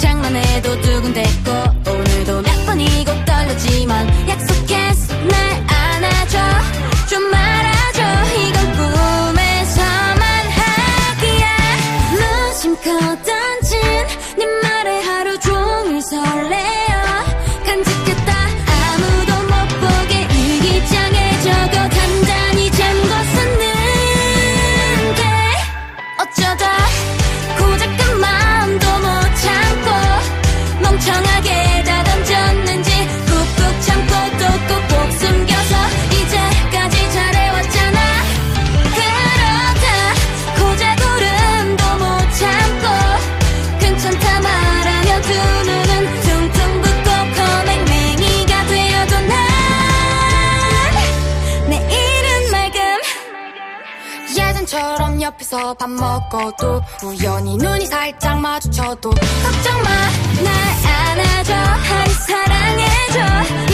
장난해도 두근댔고 오늘도 몇 번 이고 떨렸지만 예전처럼 옆에서 밥 먹어도 우연히 눈이 살짝 마주쳐도 걱정 마, 날 안아줘, 사랑해줘.